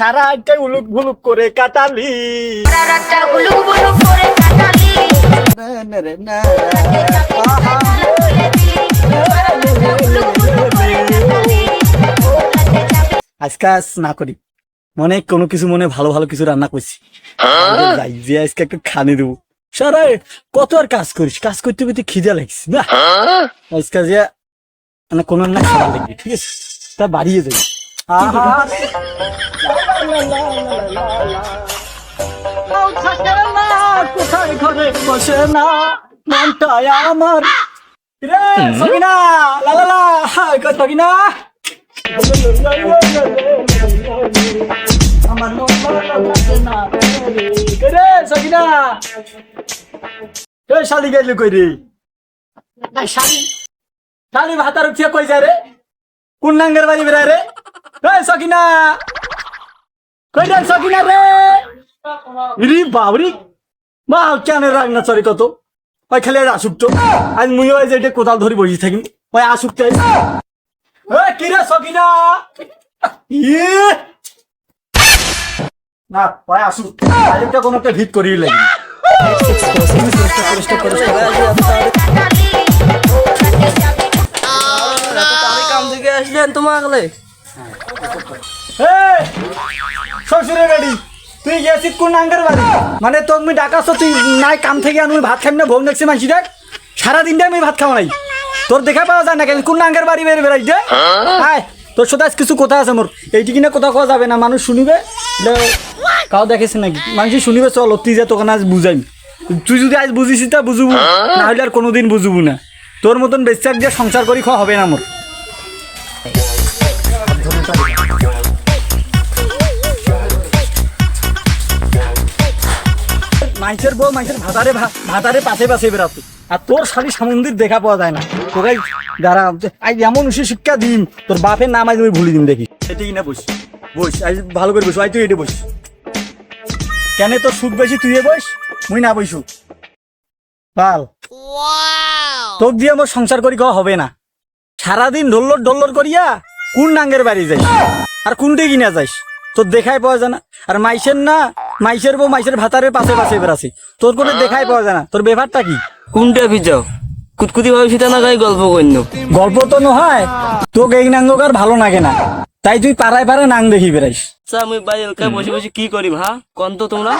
সারা একটা উলুক ভুলুক করে কাটালি। আজকে না করি। মনে কোনো কিছু মনে ভালো ভালো কিছু রান্না করছি। যাই যে আজকে একটু খানি দেবো। সারা কত আর কাজ করিস? কাজ করতে করতে খিদে লাগছে না? আজকে যে মানে কোনো না খাবার লাগবে ঠিক আছে? তা বাড়িয়ে আহা কোথায় ঘরে বসে না মনটায় আমার রে এ শালি গেলি কই রে? শালি শালি ভাতার উঠিয়ে কই যায় রে? কোন নাঙ্গের বাড়ি বেড়ায় রে? এই সকিনা! কই রে সকিনা রে? রি বাবরি! মা কেন রান্না চরি কত? ওই খালি আসুক তো। আজ মুই ওই যে এটা কোদাল ধরে বসে থাকি। ওই আসুক তাই এ কি রে সকিনা? ইয়ে! না ওই আসুক। আজ একটা কোনো একটা ভিত করিয়ে লাগি। কাম থেকে আসলেন তোমাকে। এই, তুই গেছিস কোন বাড়ি? মানে আমি তুই নাই কাম থেকে ভাত খাই না ভোগ দেখ। সারাদিনটা আমি ভাত তোর দেখা পাওয়া যায় না কেন? কোন বাড়ি বেড়াই দে তোর সাথে কিছু কথা আছে মোর। এইটি কিনা কথা কোয়া যাবে না, মানুষ শুনিবে। কাউ দেখেছে নাকি? মানুষ শুনিবে, চল, তুই যে তোকে আজ বুঝাই তুই যদি আজ বুঝিস তা বুঝব। না হলে আর কোনোদিন বুঝব না। তোর মতন বেচাক দিয়ে সংসার করি খাওয়া হবে না মোর। মাইসের বউ মাইসের ভাতারে ভাতারে পাশে পাশে বেড়াতো আর তোর শালি সামন্দির দেখা পাওয়া যায় না। তোকে যারা আজ এমন উচিত শিক্ষা দিম তোর বাপের নাম আজ আমি ভুলি দিম দেখি এটি কিনা বস। বস আজ ভালো করে বস আজ তুই এটি বস। কেন তোর সুখ বেশি তুই বস? মুই না বসু ভালো তোক দিয়ে আমার সংসার করি খাওয়া হবে না। সারাদিন ডল্লর ডল্লর করিয়া কোন নাঙ্গের বাড়ি যাই আর কোনটি কিনা যাইস? তোর দেখাই পাওয়া যায় না। আর মাইসের না মাইসের বউ মাইসের ভাতারের পাশে পাশে বেড়াছে তোর কোনো দেখাই পাওয়া যায় না। তোর ব্যাপারটা কি? কোনটা ভিজাও কুতকুতি ভাবে সীতা না গাই গল্প কইন্য গল্প তো নহয় তোকে এই নাঙ্গকার ভালো লাগে না। তাই তুই পাড়ায় পাড়ায় নাং দেখি বেড়াইস। আচ্ছা আমি বাড়ি এলাকায় বসে বসে কি করি ভা কন তো তোমরা।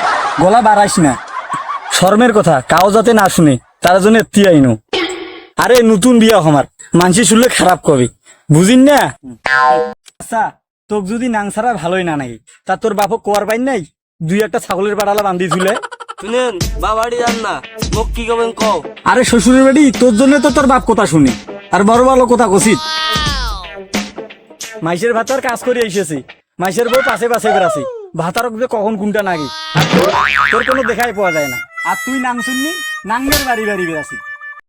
গলা বাড়াইস না। শর্মের কথা কাও যাতে না শুনে তার জন্য এত্তি আইনো। আরে নতুন বিয়া আমার মানসি শুনলে খারাপ কবে। বুঝিন না? আচ্ছা তোক যদি নাং ছাড়া ভালোই না নাকি তা তোর বাপক কোয়ার পাই নাই? দুই একটা ছাগলের পাড়ালা বান্ধি ঝুলে। শুনেন বা বাড়ি যান না মোক কি কও? আরে শ্বশুরের বাড়ি তোর জন্য তো তোর বাপ কথা শুনি আর বড় ভালো কথা কছিত মাইসের ভাতার কাজ করে এসেছি মাইসের বউ পাশে পাশে বেড়াছি ভাতারক যে কখন কোনটা আর তোর- তোর কোনো দেখাই পাওয়া যায় না। আর তুই নাং শুননি নাঙ্গের বাড়ি বাড়ি বেড়াছি।